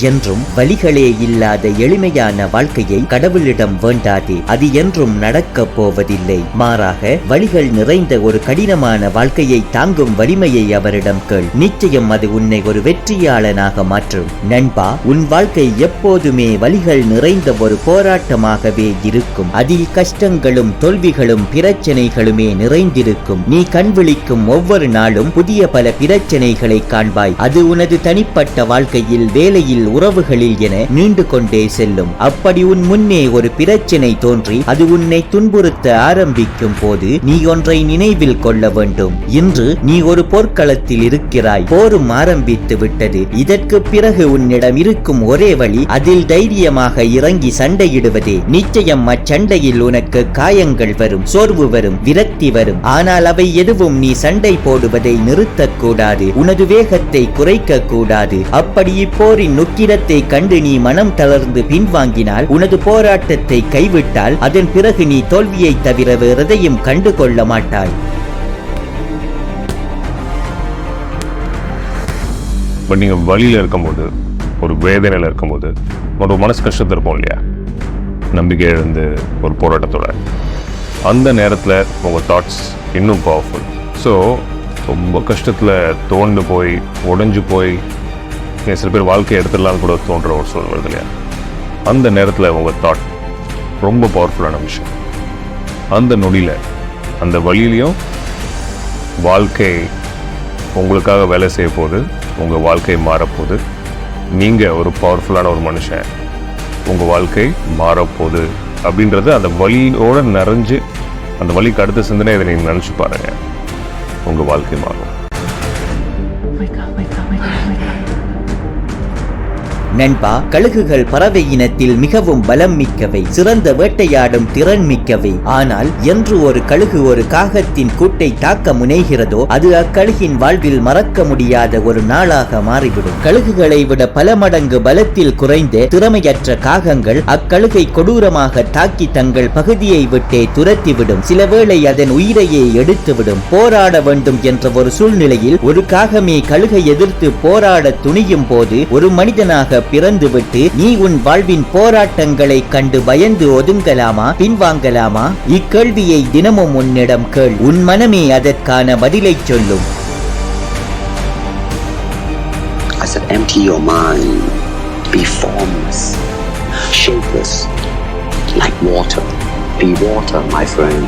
என்றும் வழிகளே இல்லாத எளிமையான வாழ்க்கையை கடவுளிடம் வேண்டாதே அது என்றும் நடக்கப் போவதில்லை. மாறாக வழிகள் நிறைந்த ஒரு கடினமான வாழ்க்கையை தாங்கும் வலிமையை அவரிடம் கேள். நிச்சயம் அது உன்னை ஒரு வெற்றியாளனாக மாற்றும். நண்பா உன் வாழ்க்கை எப்போதுமே வழிகள் நிறைந்த ஒரு போராட்டமாகவே இருக்கும். அதில் கஷ்டங்களும் தோல்விகளும் பிரச்சனைகளுமே நிறைந்திருக்கும். நீ கண் விழிக்கும் ஒவ்வொரு நாளும் புதிய பல பிரச்சனைகளை காண்பாய். அது உனது தனிப்பட்ட வாழ்க்கையில் வேலையில் உறவுகளில் என நீண்டு கொண்டே செல்லும். அப்படி உன் முன்னே ஒரு பிரச்சனை தோன்றி அது உன்னை துன்புறுத்த ஆரம்பிக்கும் போது நீ ஒன்றை நினைவில் கொள்ள வேண்டும். இன்று நீ ஒரு போர்க்களத்தில் இருக்கிறாய். போரும் ஆரம்பித்து விட்டது. இதற்கு பிறகு உன்னிடம் இருக்கும் ஒரே வழி அதில் தைரியமாக இறங்கி சண்டையிடுவதே. நிச்சயம் அச்சண்டையில் உனக்கு காயங்கள் வரும் சோர்வு வரும் விரக்தி வரும். ஆனால் அவை எதுவும் நீ சண்டை போடுவதை நிறுத்தக்கூடாது. உனது வேகத்தை குறைக்க கூடாது அப்படி இப்போரின் நுக்கிரத்தை கண்டு நீ மனம் தளர்ந்து பின்வாங்கினால் உனது போராட்டத்தை கைவிட்டால் அதன் பிறகு நீ தோல்வியை தவிர வேறெதையும் கண்டு கொள்ள மாட்டாய். பட் நீங்கள் வழியில் இருக்கும்போது ஒரு வேதனையில் இருக்கும்போது ஒரு மனசு கஷ்டத்தில் இருப்போம் இல்லையா? நம்பிக்கை இழந்து ஒரு போராட்டத்தோட. அந்த நேரத்தில் உங்கள் தாட்ஸ் இன்னும் பவர்ஃபுல் ஸோ ரொம்ப கஷ்டத்தில் தோண்டு போய் உடஞ்சு போய் சில பேர் வாழ்க்கையை எடுத்துடலாம்னு கூட தோன்ற ஒரு சூழல் வருது இல்லையா? அந்த நேரத்தில் உங்கள் தாட் ரொம்ப பவர்ஃபுல்லான விஷயம். அந்த நொடியில் அந்த வழியிலையும் வாழ்க்கை உங்களுக்காக வேலை செய்ய போகுது உங்கள் வாழ்க்கை மாறப்போகுது நீங்கள் ஒரு பவர்ஃபுல்லான ஒரு மனுஷன் உங்கள் வாழ்க்கை மாறப்போகுது அப்படின்றது அந்த வழியோட நிறைஞ்சு அந்த வழிக்கு அடுத்த சிந்தனை இதை நீங்கள் நினச்சி பாருங்கள் உங்கள் வாழ்க்கை மாறும். நண்பா கழுகுகள் பறவை இனத்தில் மிகவும் பலம் மிக்கவை சிறந்த வேட்டையாடும் திறன் மிக்கவை. ஆனால் என்று ஒரு கழுகு ஒரு காகத்தின் கூட்டை தாக்க முனைகிறதோ அது அக்கழுகின் வாழ்வில் மறக்க முடியாத ஒரு நாளாக மாறிவிடும். கழுகுகளை விட பல மடங்கு பலத்தில் குறைந்த திறமையற்ற காகங்கள் அக்கழுகை கொடூரமாக தாக்கி தங்கள் பகுதியை விட்டே துரத்திவிடும். சில வேளை அதன் உயிரையே எடுத்துவிடும். போராட வேண்டும் என்ற ஒரு சூழ்நிலையில் ஒரு காகமே கழுகை எதிர்த்து போராட துணியும் போது ஒரு மனிதனாக பிறந்துவிட்டு நீ உன் வாழ்வின் போராட்டங்களை கண்டு பயந்து ஒதுங்கலாமா பின்வாங்கலாமா இக்கேள்வியை தினமும் உன்னிடம் கேள் உன் மனமே அதற்கான பதிலைச் சொல்லும் I said, empty your mind. Be formless, shapeless, like water. Be water, my friend.